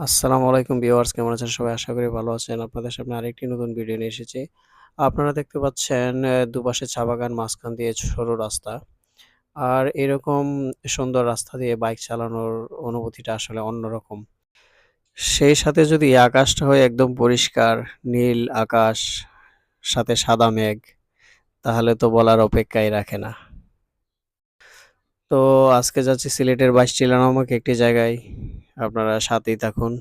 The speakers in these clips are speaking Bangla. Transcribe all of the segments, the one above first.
আসসালামু আলাইকুম ভিউয়ার্স কেমন আছেন সবাই? আশা করি ভালো আছেন। আপনাদের সামনে আরেকটি নতুন ভিডিও নিয়ে এসেছি। আপনারা দেখতে পাচ্ছেন দুপাশে চা বাগান, মাঝখান দিয়ে সরু রাস্তা। আর এরকম সুন্দর রাস্তা দিয়ে বাইক চালানোর অনুভূতিটা আসলে অন্যরকম। সেই সাথে যদি আকাশটা হয় একদম পরিষ্কার, নীল আকাশ, সাথে সাদা মেঘ, তাহলে তো বলার অপেক্ষাই রাখে না। তো আজকে যাচ্ছি সিলেটের বাইশটিলা নামক একটি জায়গায়। আপনারা সাথেই থাকুন।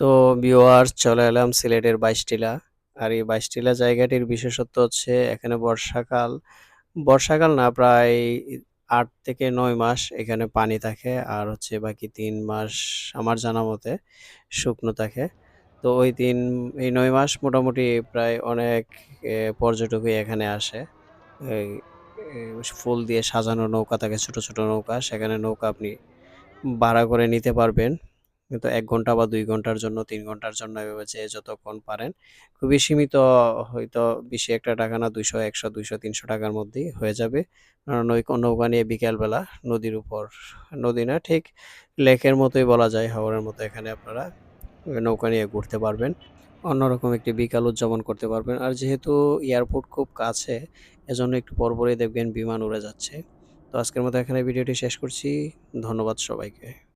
তো ভিউয়ার্স চলে এলাম সিলেটের বাইশটিলা। আর এই বাইশটিলা জায়গাটির বিশেষত্ব হচ্ছে এখানে বর্ষাকাল, বর্ষাকাল না প্রায় আট থেকে নয় মাস এখানে পানি থাকে। আর হচ্ছে বাকি তিন মাস আমার জানা মতে শুকনো থাকে। তো ওই ৩ এই নয় মাস মোটামুটি প্রায় অনেক পর্যটকই এখানে আসে। ফুল দিয়ে সাজানো নৌকা থাকে, ছোট, ছোট নৌকা। সেখানে নৌকা আপনি ভাড়া করে নিতে পারবেন। কিন্তু এক ঘণ্টা বা দুই ঘণ্টার জন্য, তিন ঘণ্টার জন্য এভাবে যে যতক্ষণ পারেন। খুবই সীমিত হয়তো বেশি একটা টাকা না ২০০, ১০০, ২০০, ৩০০ টাকার মধ্যেই হয়ে যাবে। আ নৌকা নিয়ে বিকেলবেলা নদীর উপর, নদী না ঠিক লেকের মতোই বলা যায়, হাওরের মতো এখানে আপনারা নৌকা নিয়ে ঘুরতে পারবেন। অন্যরকম একটি বিকাল উদযাপন করতে পারবেন। আর যেহেতু এয়ারপোর্ট খুব কাছে, এজন্য একটু পরপরই দেখবেন বিমান উড়ে যাচ্ছে। তো আজকের মতো এখানে ভিডিওটি শেষ করছি। ধন্যবাদ সবাইকে।